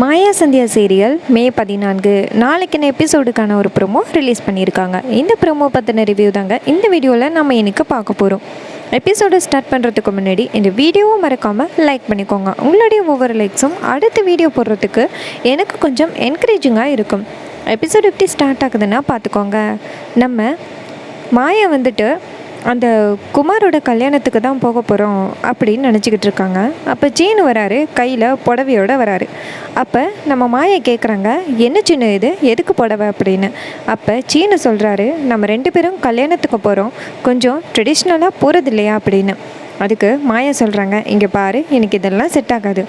மாயா Sandhya serial மே பதினான்கு. நாளைக்குன்னு எபிசோடுக்கான ஒரு promo release பண்ணியிருக்காங்க. இந்த ப்ரோமோ பற்றின ரிவ்யூ தாங்க இந்த வீடியோவில் நம்ம இன்னைக்கு பார்க்க போகிறோம் எபிசோடை ஸ்டார்ட் பண்ணுறதுக்கு முன்னாடி இந்த வீடியோவை மறக்காமல் லைக் பண்ணிக்கோங்க. உங்களுடைய ஒவ்வொரு லைக்ஸும் அடுத்த வீடியோ போடுறதுக்கு எனக்கு கொஞ்சம் என்கரேஜிங்காக இருக்கும். எபிசோடு எப்படி ஸ்டார்ட் ஆகுதுன்னா பார்த்துக்கோங்க. நம்ம மாயா வந்துட்டு அந்த குமாரோட கல்யாணத்துக்கு தான் போக போகிறோம் அப்படின்னு நினச்சிக்கிட்டு இருக்காங்க. அப்போ சீனு வராரு கையில் புடவையோட வராரு. அப்போ நம்ம மாயை கேட்குறாங்க என்ன சின்ன இது? எதுக்கு புடவை? அப்படின்னு. அப்போ சீனு சொல்கிறாரு நம்ம ரெண்டு பேரும் கல்யாணத்துக்கு போகிறோம் கொஞ்சம் ட்ரெடிஷ்னலாக போகிறது இல்லையா அப்படின்னு. அதுக்கு மாயா சொல்கிறாங்க இங்கே பாரு எனக்கு இதெல்லாம் செட் ஆகாது.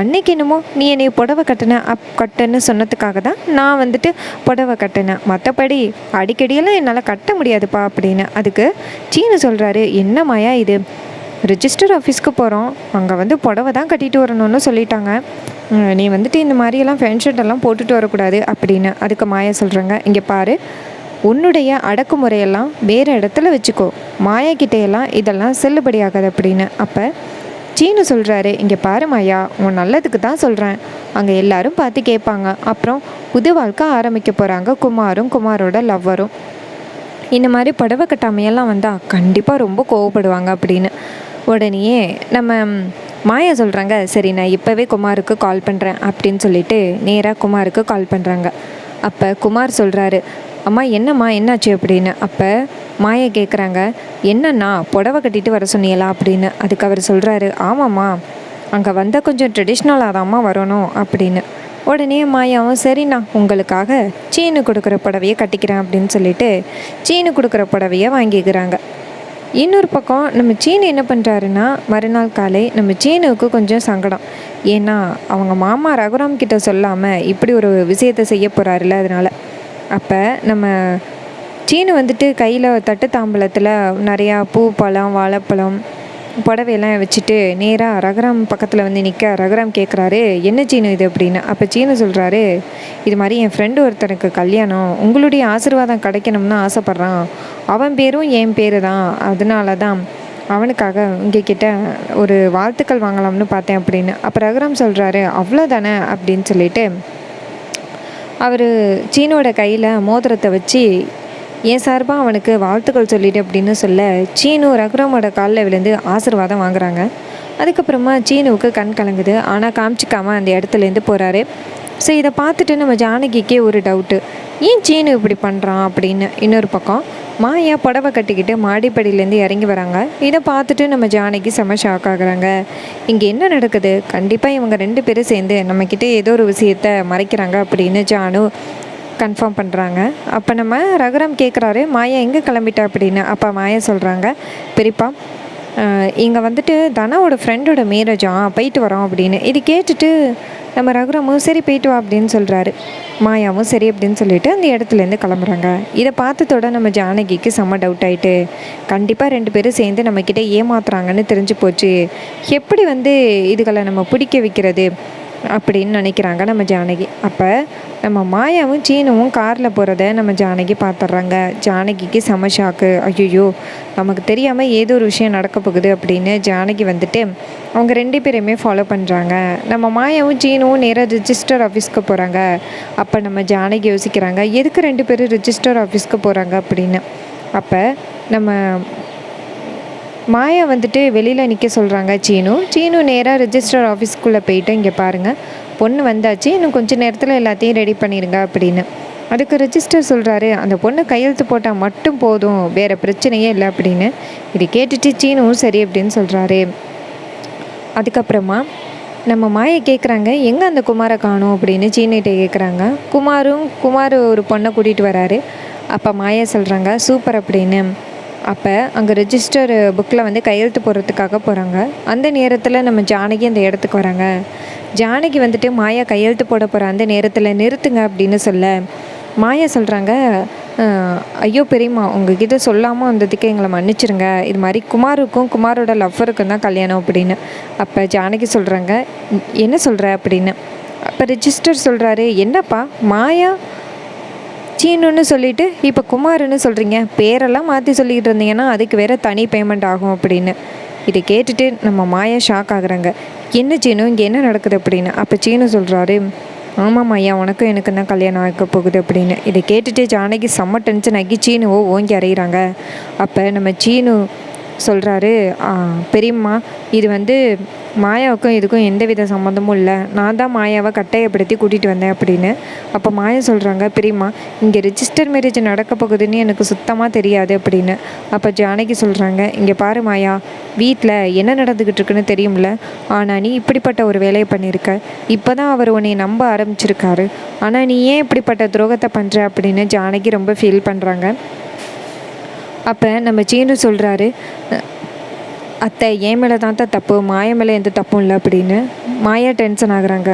அன்னைக்கு என்னமோ நீ என்னை புடவை கட்டின அப் கட்டுன்னு சொன்னதுக்காக தான் நான் வந்துட்டு புடவை கட்டினேன் மற்றபடி அடிக்கடியெல்லாம் என்னால் கட்ட முடியாதுப்பா அப்படின்னு. அதுக்கு சீனு சொல்கிறாரு என்ன மாயா இது? ரிஜிஸ்டர் ஆஃபீஸ்க்கு போகிறோம் அங்கே வந்து புடவை தான் கட்டிட்டு வரணும்னு சொல்லிட்டாங்க. நீ வந்துட்டு இந்த மாதிரியெல்லாம் ஃபேன் எல்லாம் போட்டுட்டு வரக்கூடாது அப்படின்னு. அதுக்கு மாயா சொல்கிறாங்க இங்கே பாரு உன்னுடைய அடக்குமுறையெல்லாம் வேறு இடத்துல வச்சுக்கோ. மாயா கிட்டையெல்லாம் இதெல்லாம் செல்லுபடியாகாது அப்படின்னு. அப்போ சீனு சொல்கிறாரு இங்கே பாரு மாயா உன் நல்லதுக்கு தான் சொல்கிறேன் அங்கே எல்லாரும் பார்த்து கேட்பாங்க. அப்புறம் புது வாழ்க்கை ஆரம்பிக்க போகிறாங்க குமாரும் குமாரோட லவ்வரும். இந்த மாதிரி புடவை கட்டாமையெல்லாம் வந்தால் கண்டிப்பாக ரொம்ப கோவப்படுவாங்க அப்படின்னு. உடனேயே நம்ம மாயா சொல்கிறாங்க சரி நான் இப்போவே குமாருக்கு கால் பண்ணுறேன் அப்படின்னு சொல்லிட்டு நேராக குமாருக்கு கால் பண்ணுறாங்க அப்போ குமார் சொல்கிறாரு அம்மா என்னம்மா என்னாச்சு? அப்படின்னு. அப்போ மாயை கேட்குறாங்க என்னண்ணா புடவை கட்டிட்டு வர சொன்னீங்களா? அப்படின்னு. அதுக்கு அவர் சொல்கிறாரு ஆமாம்மா அங்கே வந்தால் கொஞ்சம் ட்ரெடிஷ்னலாக தான்மா வரணும் அப்படின்னு. உடனே மாயாவும் சரிண்ணா உங்களுக்காக சீனு கொடுக்குற புடவையை கட்டிக்கிறேன் அப்படின்னு சொல்லிட்டு சீனு கொடுக்குற புடவையை வாங்கிக்கிறாங்க. இன்னொரு பக்கம் நம்ம சீனு என்ன பண்ணுறாருன்னா மறுநாள் காலை நம்ம சீனுவுக்கு கொஞ்சம் சங்கடம். ஏன்னா அவங்க மாமா ரகுராம் கிட்ட சொல்லாமல் இப்படி ஒரு விஷயத்தை செய்ய போகிறாருல அதனால். அப்போ நம்ம சீனு வந்துட்டு கையில் தட்டு தாம்பலத்தில் நிறையா பூ பழம் வாழைப்பழம் புடவையெல்லாம் வச்சுட்டு நேராக ரகுராம் பக்கத்தில் வந்து நிற்க ரகுராம் கேட்குறாரு என்ன சீனு இது? அப்படின்னு. அப்போ சீனு சொல்கிறாரு இது மாதிரி என் ஃப்ரெண்டு ஒருத்தனுக்கு கல்யாணம் உங்களுடைய ஆசீர்வாதம் கிடைக்கணும்னு ஆசைப்பட்றான். அவன் பேரும் என் பேர் தான் அதனால தான் அவனுக்காக உங்ககிட்ட ஒரு வாழ்த்துக்கள் வாங்கலாம்னு பார்த்தேன் அப்படின்னு. அப்போ ரகுராம் சொல்கிறாரு அவ்வளோதானே அப்படின்னு சொல்லிட்டு அவர் சீனோட கையில் மோதிரத்தை வச்சு என் சார்பாக அவனுக்கு வாழ்த்துக்கள் சொல்லிட்டு அப்படின்னு சொல்ல சீனு ரகுராமோட காலில் விழுந்து ஆசீர்வாதம் வாங்குறாங்க. அதுக்கப்புறமா சீனுவுக்கு கண் கலங்குது. ஆனால் காமிச்சிக்காமல் அந்த இடத்துலேருந்து போகிறாரு ஸோ இதை பார்த்துட்டு நம்ம ஜானகிக்கே ஒரு டவுட்டு ஏன் சீனு இப்படி பண்ணுறான் அப்படின்னு இன்னொரு பக்கம் மாயா புடவை கட்டிக்கிட்டு மாடிப்படியிலேருந்து இறங்கி வராங்க. இதை பார்த்துட்டு நம்ம ஜானகி செம ஷாக் ஆகுறாங்க. இங்கே என்ன நடக்குது? கண்டிப்பாக இவங்க ரெண்டு பேரும் சேர்ந்து நம்மக்கிட்ட ஏதோ ஒரு விஷயத்த மறைக்கிறாங்க அப்படின்னு ஜானு கன்ஃபார்ம் பண்ணுறாங்க அப்போ நம்ம ரகுராம் கேட்குறாரு மாயா எங்கே கிளம்பிட்டா? அப்படின்னு. அப்போ மாயா சொல்கிறாங்க பெரியப்பா இங்கே வந்துட்டு தனாவோட ஃப்ரெண்டோட மேரேஜாம் போயிட்டு வரோம் அப்படின்னு. இது கேட்டுட்டு நம்ம ரகுராமும் சரி போயிட்டு வா அப்படின்னு சொல்கிறாரு மாயாவும் சரி அப்படின்னு சொல்லிட்டு அந்த இடத்துலேருந்து கிளம்புறாங்க. இதை பார்த்ததோட நம்ம ஜானகிக்கு செம்ம டவுட் ஆயிட்டு கண்டிப்பாக ரெண்டு பேரும் சேர்ந்து நம்மக்கிட்ட ஏமாத்துறாங்கன்னு தெரிஞ்சு போச்சு. எப்படி வந்து இதுகளை நம்ம பிடிக்க வைக்கிறது அப்படின்னு நினைக்கிறாங்க நம்ம ஜானகி. அப்போ நம்ம மாயாவும் சீனவும் காரில் போகிறத நம்ம ஜானகி பார்த்துட்றாங்க ஜானகிக்கு செம ஷாக்கு ஐயோ நமக்கு தெரியாமல் ஏதோ ஒரு விஷயம் நடக்க போகுது அப்படின்னு ஜானகி வந்துட்டு அவங்க ரெண்டு பேரையுமே ஃபாலோ பண்ணுறாங்க நம்ம மாயாவும் சீனவும் நேராக ரிஜிஸ்டர் ஆஃபீஸ்க்கு போகிறாங்க அப்போ நம்ம ஜானகி யோசிக்கிறாங்க எதுக்கு ரெண்டு பேரும் ரிஜிஸ்டர் ஆஃபீஸ்க்கு போகிறாங்க அப்படின்னு. அப்போ நம்ம மாயா வந்துட்டு வெளியில் நிற்க சொல்கிறாங்க சீனு சீனு நேராக ரிஜிஸ்டர் ஆஃபீஸ்க்குள்ளே போயிட்டு இங்கே பாருங்கள் பொண்ணு வந்தாச்சு. இன்னும் கொஞ்ச நேரத்தில் எல்லாத்தையும் ரெடி பண்ணிடுங்க அப்படின்னு. அதுக்கு ரிஜிஸ்டர் சொல்கிறாரு அந்த பொண்ணு கையெழுத்து போட்டால் மட்டும் போதும். வேறு பிரச்சனையே இல்லை அப்படின்னு. இது கேட்டுட்டு சீனும் சரி அப்படின்னு சொல்கிறாரு அதுக்கப்புறமா நம்ம மாயை கேட்குறாங்க எங்கே அந்த குமாரை காணும் அப்படின்னு சீனிகிட்ட கேட்குறாங்க குமாரும் குமார் ஒரு பொண்ணை கூட்டிகிட்டு வராரு. அப்போ மாயா சொல்கிறாங்க சூப்பர் அப்படின்னு. அப்போ அங்கே ரெஜிஸ்டர் புக்கில் வந்து கையெழுத்து போடுறதுக்காக போகிறாங்க அந்த நேரத்தில் நம்ம ஜானகி அந்த இடத்துக்கு வராங்க. ஜானகி வந்துட்டு மாயா கையெழுத்து போட போகிற அந்த நேரத்தில் நிறுத்துங்க அப்படின்னு சொல்ல மாயா சொல்கிறாங்க ஐயோ பெரியம்மா உங்ககிட்ட சொல்லாமல் வந்ததுக்கு எங்களை மன்னிச்சிருங்க. இது மாதிரி குமாருக்கும் குமாரோட லவ்வருக்கும் தான் கல்யாணம் அப்படின்னு. அப்போ ஜானகி சொல்கிறாங்க என்ன சொல்கிற அப்படின்னு. அப்போ ரிஜிஸ்டர் சொல்கிறாரு என்னப்பா மாயா சீனுன்னு சொல்லிட்டு இப்போ குமாருன்னு சொல்கிறீங்க பேரெல்லாம் மாற்றி சொல்லிக்கிட்டு இருந்தீங்கன்னா அதுக்கு வேறு தனி பேமெண்ட் ஆகும் அப்படின்னு. இதை கேட்டுட்டு நம்ம மாயா ஷாக் ஆகுறாங்க. என்ன சீனு இங்கே என்ன நடக்குது அப்படின்னு? அப்போ சீனு சொல்கிறாரு ஆமாம் ஐயா உனக்கும் எனக்கு தான் கல்யாணம் ஆக போகுது அப்படின்னு. இதை கேட்டுட்டு ஜானகி செம்ம டென்ஷன் ஆகி சீனுவோ ஓங்கி அறையிறாங்க. அப்போ நம்ம சீனு சொல்கிறாரு பெரியம்மா இது வந்து மாயாவுக்கும் இதுக்கும் எந்த வித சம்மந்தமும் இல்லை. நான் தான் மாயாவை கட்டாயப்படுத்தி கூட்டிகிட்டு வந்தேன் அப்படின்னு. அப்போ மாயா சொல்கிறாங்க பெரியம்மா இங்கே ரிஜிஸ்டர் மேரேஜ் நடக்க போகுதுன்னு எனக்கு சுத்தமாக தெரியாது அப்படின்னு. அப்போ ஜானகி சொல்கிறாங்க இங்கே பாரு மாயா வீட்டில் என்ன நடந்துக்கிட்டு இருக்குன்னு தெரியும்ல. ஆனால் நீ இப்படிப்பட்ட ஒரு வேலையை பண்ணியிருக்க இப்போ தான் அவர் உன்னை நம்ப ஆரம்பிச்சிருக்காரு. ஆனால் நீ ஏன் இப்படிப்பட்ட துரோகத்தை பண்ணுற அப்படின்னு ஜானகி ரொம்ப ஃபீல் பண்ணுறாங்க அப்போ நம்ம சீனு சொல்கிறாரு அத்தை என் மேலே தான் தப்பு மாயா மேலே எந்த தப்பும் இல்லை அப்படின்னு. மாயா டென்ஷன் ஆகுறாங்க.